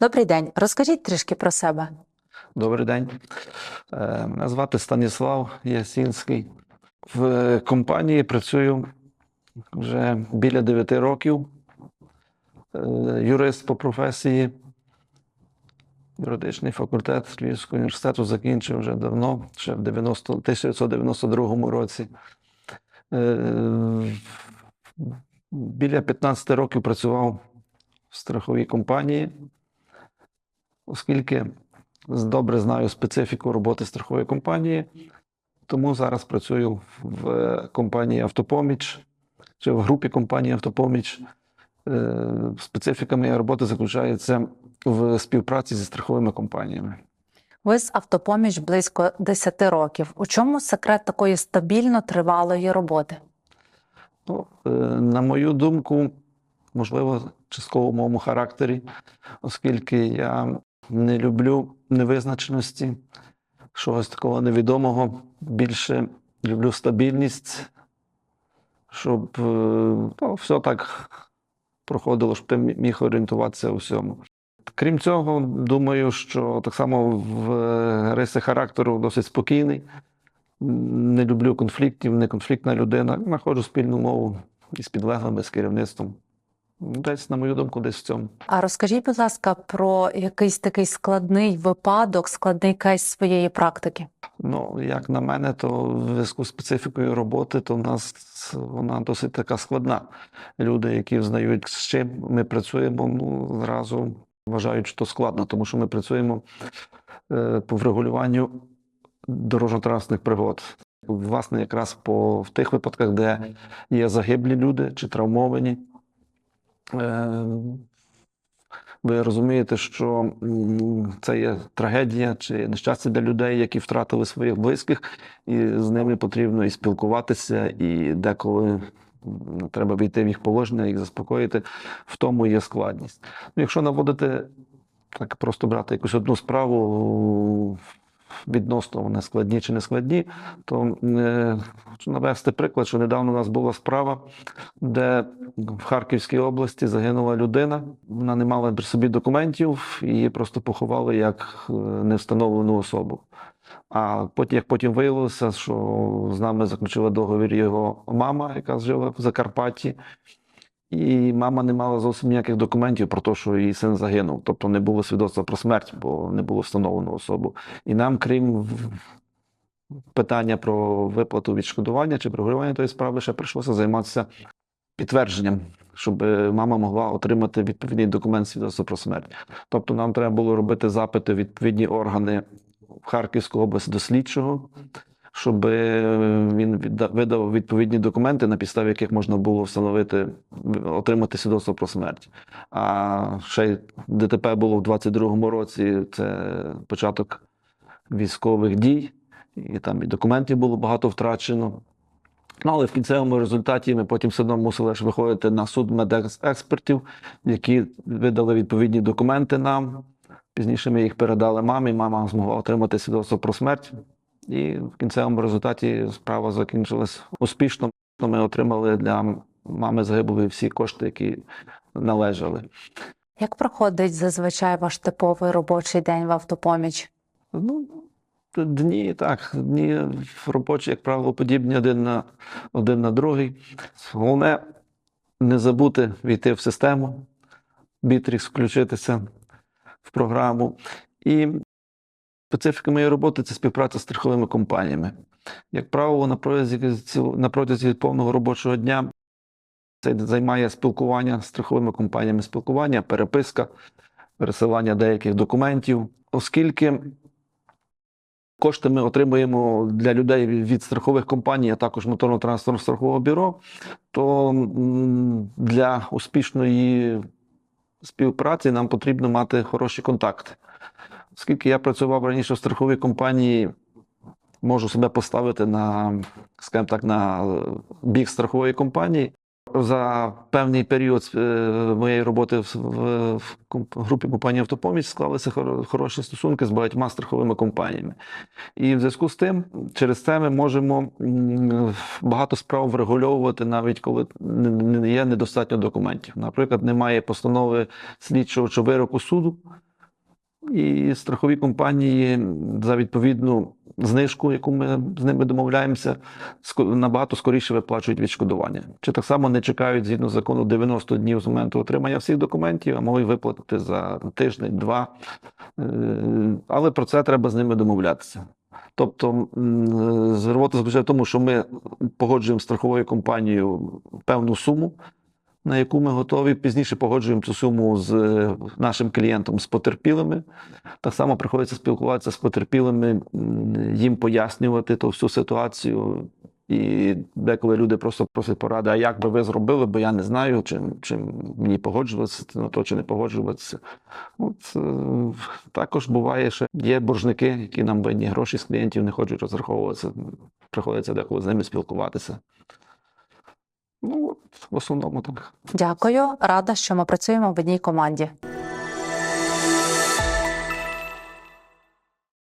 Добрий день. Розкажіть трішки про себе. Добрий день. Е, Мене звати Станіслав Ясінський. В компанії працюю вже біля 9 років. Е, Юрист по професії. Юридичний факультет Львівського університету закінчив вже давно, ще в 90, 1992 році. Е, Біля 15 років працював в страховій компанії, оскільки добре знаю специфіку роботи страхової компанії, тому зараз працюю в компанії Автопоміч чи в групі компанії Автопоміч. Е, Специфіка моєї роботи заключається в співпраці зі страховими компаніями. Ви з автопоміч близько 10 років. У чому секрет такої стабільно тривалої роботи? Ну, е, на мою думку, можливо, частково в моєму характері, оскільки я не люблю невизначеності, чогось такого невідомого. Більше люблю стабільність, щоб ну, все так проходило, щоб ти міг орієнтуватися у всьому. Крім цього, думаю, що так само в е, риси характеру досить спокійний. Не люблю конфліктів, не конфліктна людина. Знаходжу спільну мову із підлеглими, з керівництвом. Десь, на мою думку, десь в цьому. А розкажіть, будь ласка, про якийсь такий складний випадок, складний кейс своєї практики. Ну, як на мене, то в зв'язку з специфікою роботи, то в нас вона досить така складна. Люди, які знають, з чим ми працюємо, ну зразу вважають, що складно, тому що ми працюємо е, по врегулюванню дорожньо-транспортних пригод. Власне, якраз по в тих випадках, де є загиблі люди чи травмовані. Е, ви розумієте, що це є трагедія чи нещастя для людей, які втратили своїх близьких, і з ними потрібно і спілкуватися, і деколи треба війти в їх положення, їх заспокоїти. В тому є складність. Ну, якщо наводити так, просто брати якусь одну справу відносно вони складні чи не складні, то е, навести приклад, що недавно у нас була справа, де в Харківській області загинула людина. Вона не мала при собі документів, її просто поховали як е, невстановлену особу. А потім, як потім виявилося, що з нами заключила договір його мама, яка жила в Закарпатті. І мама не мала зовсім ніяких документів про те, що її син загинув. Тобто не було свідоцтва про смерть, бо не було встановлено особу. І нам, крім питання про виплату відшкодування чи врегулювання тої справи, ще прийшлося займатися підтвердженням, щоб мама могла отримати відповідний документ свідоцтва про смерть. Тобто нам треба було робити запити відповідні органи в Харківську область до слідчого, щоб е, він видав відповідні документи, на підставі яких можна було встановити, отримати свідоцтво про смерть. А ще й ДТП було в 22-му році, це початок військових дій, і там і документів було багато втрачено. Ну, але в кінцевому результаті ми потім все одно мусили ж виходити на суд медекспертів, які видали відповідні документи нам. Пізніше ми їх передали мамі, мама змогла отримати свідоцтво про смерть. І в кінцевому результаті справа закінчилась успішно. Ми отримали для мами загиблої всі кошти, які належали. Як проходить зазвичай ваш типовий робочий день в автопоміч? Ну, дні так, дні робочі, як правило, подібні один на, один на другий. Головне не забути війти в систему, Бітрікс включитися в програму. І специфіка моєї роботи це співпраця з страховими компаніями. Як правило, на протязі, на протязі повного робочого дня це займає спілкування з страховими компаніями, спілкування, переписка, пересилання деяких документів, оскільки кошти ми отримуємо для людей від страхових компаній, а також моторно-транспортного страхового бюро, то для успішної співпраці нам потрібно мати хороші контакти. Оскільки я працював раніше в страховій компанії, можу себе поставити на, скажімо так, на бік страхової компанії. За певний період е, моєї роботи в, групі компанії Автопоміч склалися хороші стосунки з багатьма страховими компаніями. І в зв'язку з тим, через це ми можемо багато справ врегульовувати, навіть коли є недостатньо документів. Наприклад, немає постанови слідчого чи вироку суду, і страхові компанії за відповідну знижку, яку ми з ними домовляємося, набагато скоріше виплачують відшкодування. Чи так само не чекають згідно закону 90 днів з моменту отримання всіх документів, а можуть виплатити за тиждень, два. Е, Але про це треба з ними домовлятися. Тобто м, звернути заключає в тому, що ми погоджуємо страховою компанією певну суму, на яку ми готові. Пізніше погоджуємо цю суму з е, нашим клієнтом, з потерпілими. Так само приходиться спілкуватися з потерпілими, їм пояснювати ту всю ситуацію. І деколи люди просто просять поради, а як би ви зробили, бо я не знаю, чим, чим мені погоджуватися на то чи не погоджуватися. От, е, також буває, що є боржники, які нам винні гроші з клієнтів, не хочуть розраховуватися. Приходиться деколи з ними спілкуватися. Ну, от, в основному так. Дякую, рада, що ми працюємо в одній команді.